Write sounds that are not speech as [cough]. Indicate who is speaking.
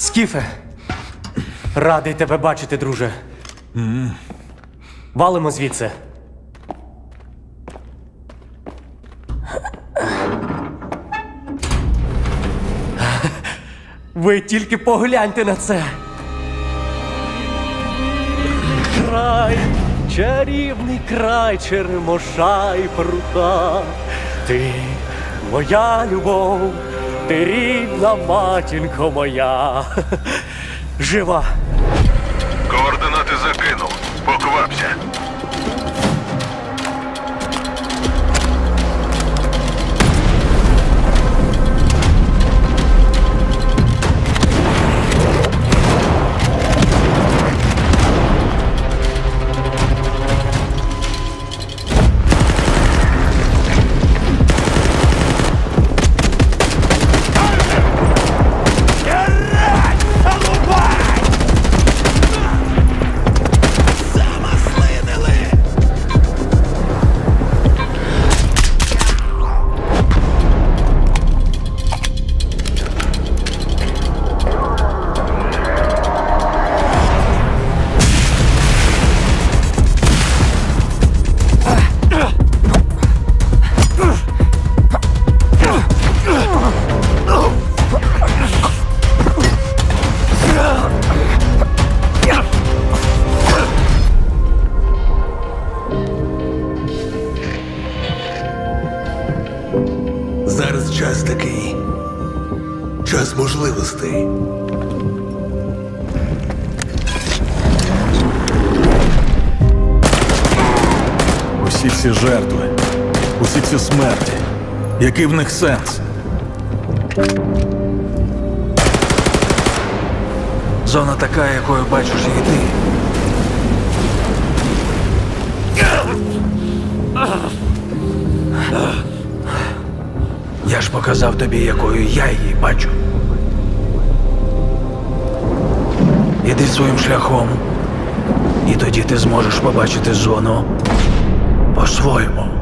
Speaker 1: Скіфе, радий тебе бачити, друже. Валимо звідси. Ви тільки погляньте на це. Край, чарівний край черемоша і прута. Ти моя любов, ти рідна матінко моя. [laughs] Жива.
Speaker 2: Зараз час такий. Час можливостей.
Speaker 3: Усі ці жертви, усі ці смерті. Який в них сенс?
Speaker 4: Зона така, якою бачиш її ти. Я ж показав тобі, якою я її бачу. Іди своїм шляхом, і тоді ти зможеш побачити зону по-своєму.